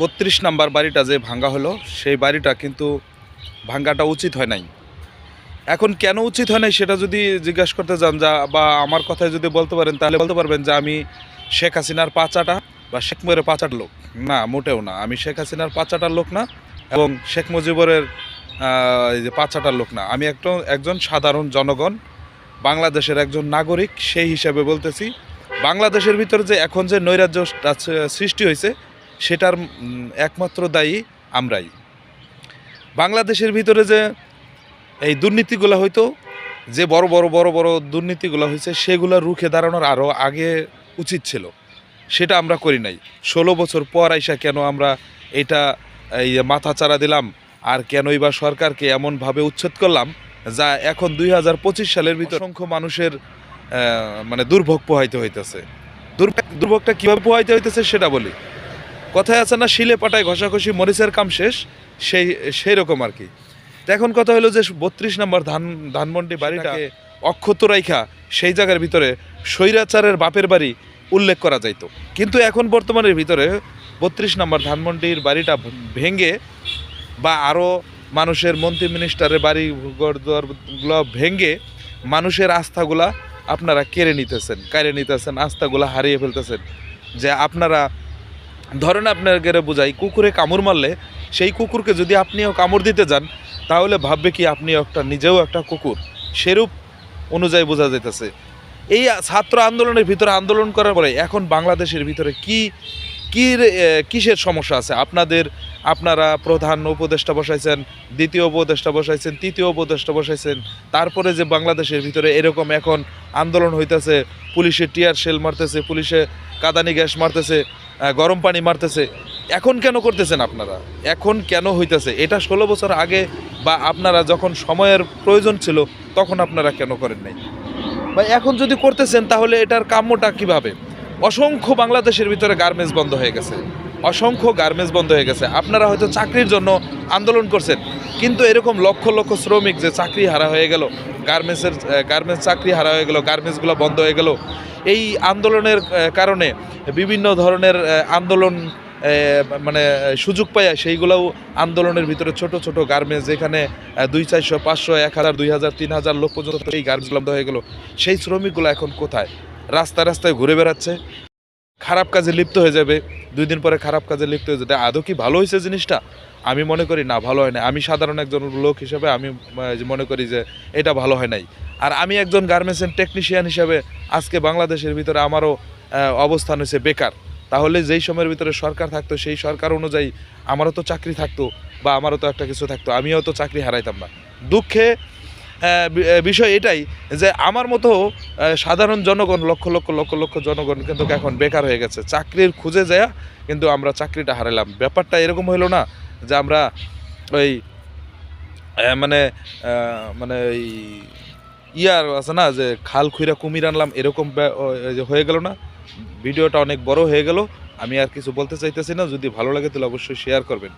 বত্রিশ নাম্বার বাড়িটা যে ভাঙ্গা হলো, সেই বাড়িটা কিন্তু ভাঙ্গাটা উচিত হয় নাই। এখন কেন উচিত হয় নাই সেটা যদি জিজ্ঞাসা করতে যান যা বা আমার কথায় যদি বলতে পারেন, তাহলে বলতে পারবেন যে আমি শেখ হাসিনার পাচাটা বা শেখ মুজিবের পাচার লোক। না, মোটেও না। আমি শেখ হাসিনার পাচাটার লোক না এবং শেখ মুজিবরের যে পাচাটার লোক না। আমি একজন একজন সাধারণ জনগণ, বাংলাদেশের একজন নাগরিক, সেই হিসাবে বলতেছি, বাংলাদেশের ভিতরে যে এখন যে নৈরাজ্য সৃষ্টি হয়েছে সেটার একমাত্র দায়ী আমরাই। বাংলাদেশের ভিতরে যে এই দুর্নীতিগুলো হয়তো যে বড় বড় বড় বড় দুর্নীতিগুলো হয়েছে সেগুলো রুখে দাঁড়ানোর আরও আগে উচিত ছিল। সেটা আমরা করি নাই। ষোলো বছর পর আইসা কেন আমরা এটা এই মাথা চারা দিলাম, আর কেনই বা সরকারকে এমনভাবে উচ্ছেদ করলাম, যা এখন দুই হাজার পঁচিশ সালের ভিতর অসংখ্য মানুষের মানে দুর্ভোগ পোহাইতে হইতেছে। দুর্ভোগ দুর্ভোগটা কীভাবে পোহাইতে হইতেছে সেটা বলি। কথায় আছে না শিলে পাটায় ঘষাঘষি মরিচের কাম শেষ সেই সেই রকম আর কি। এখন কথা হলো যে বত্রিশ নম্বর ধান ধানমন্ডি বাড়িটাকে অক্ষত রাইখা সেই জায়গার ভিতরে স্বৈরাচারের বাপের বাড়ি উল্লেখ করা যাইত। কিন্তু এখন বর্তমানের ভিতরে বত্রিশ নম্বর ধানমন্ডির বাড়িটা ভেঙে বা আরও মানুষের মন্ত্রী মিনিস্টারের বাড়ি ঘরদুয়ারগুলো ভেঙে মানুষের আস্থাগুলা আপনারা কেড়ে নিতেছেন কেড়ে নিতেছেন আস্থাগুলা হারিয়ে ফেলতেছেন। যে আপনারা ধরেন আপনার গেলে বোঝাই, কুকুরে কামড় মারলে সেই কুকুরকে যদি আপনিও কামড় দিতে যান, তাহলে ভাববে কি আপনি একটা নিজেও একটা কুকুর। সেরূপ অনুযায়ী বোঝা যাইতেছে। এই ছাত্র আন্দোলনের ভিতরে আন্দোলন করার পরে এখন বাংলাদেশের ভিতরে কি কি কিসের সমস্যা আছে? আপনাদের, আপনারা প্রধান উপদেষ্টা বসাইছেন, দ্বিতীয় উপদেষ্টা বসাইছেন, তৃতীয় উপদেষ্টা বসাইছেন, তারপরে যে বাংলাদেশের ভিতরে এরকম এখন আন্দোলন হইতেছে, পুলিশে টিয়ার শেল মারতেছে, পুলিশে কাদানি গ্যাস মারতেছে গরম পানি মারতেছে। এখন কেন করতেছেন আপনারা? এখন কেন হইতেছে? এটা ষোলো বছর আগে বা আপনারা যখন সময়ের প্রয়োজন ছিল, তখন আপনারা কেন করেন নাই? বা এখন যদি করতেছেন, তাহলে এটার কাম্যটা কীভাবে? অসংখ্য বাংলাদেশের ভিতরে গার্মেন্টস বন্ধ হয়ে গেছে। অসংখ্য গার্মেন্টস বন্ধ হয়ে গেছে। আপনারা হয়তো চাকরির জন্য আন্দোলন করছেন, কিন্তু এরকম লক্ষ লক্ষ শ্রমিক যে চাকরি হারা হয়ে গেল গার্মেন্টসের গার্মেন্টস চাকরি হারা হয়ে গেল গার্মেন্টসগুলো বন্ধ হয়ে গেল, এই আন্দোলনের কারণে বিভিন্ন ধরনের আন্দোলন মানে সুযোগ পায় সেইগুলোও আন্দোলনের ভিতরে ছোট ছোট গার্মেন্টস যেখানে দুই চারশো, পাঁচশো, এক হাজার, দুই হাজার, তিন হাজার লোক পর্যন্ত এই গার্মেন্টস বন্ধ হয়ে গেল। সেই শ্রমিকগুলো এখন কোথায়? রাস্তায় রাস্তায় ঘুরে বেড়াচ্ছে খারাপ কাজে লিপ্ত হয়ে যাবে, দুই দিন পরে খারাপ কাজে লিপ্ত হয়ে যাবে। আদৌ কি ভালো হয়েছে জিনিসটা? আমি মনে করি না, ভালো হয় না আমি সাধারণ একজন লোক হিসেবে আমি মনে করি যে এটা ভালো হয় নাই। আর আমি একজন গার্মেন্টসের টেকনিশিয়ান হিসেবে আজকে বাংলাদেশের ভিতরে আমারও অবস্থান হয়েছে বেকার। তাহলে যেই সময়ের ভিতরে সরকার থাকতো, সেই সরকার অনুযায়ী আমারও তো চাকরি থাকতো বা আমারও তো একটা কিছু থাকতো, আমিও তো চাকরি হারাইতাম না। দুঃখে বিষয় এটাই যে আমার মতো সাধারণ জনগণ, লক্ষ লক্ষ লক্ষ লক্ষ জনগণ কিন্তু এখন বেকার হয়ে গেছে। চাকরির খুঁজে যায়, কিন্তু আমরা চাকরিটা হারালাম। ব্যাপারটা এরকম হইল না যে আমরা ওই মানে মানে ওই ইয়ার আছে না যে খাল খুইরা কুমির আনলাম, এরকম হয়ে গেল না। ভিডিওটা অনেক বড় হয়ে গেল। আমি আর কিছু বলতে চাইতেছি না। যদি ভালো লাগে তাহলে অবশ্যই শেয়ার করবেন।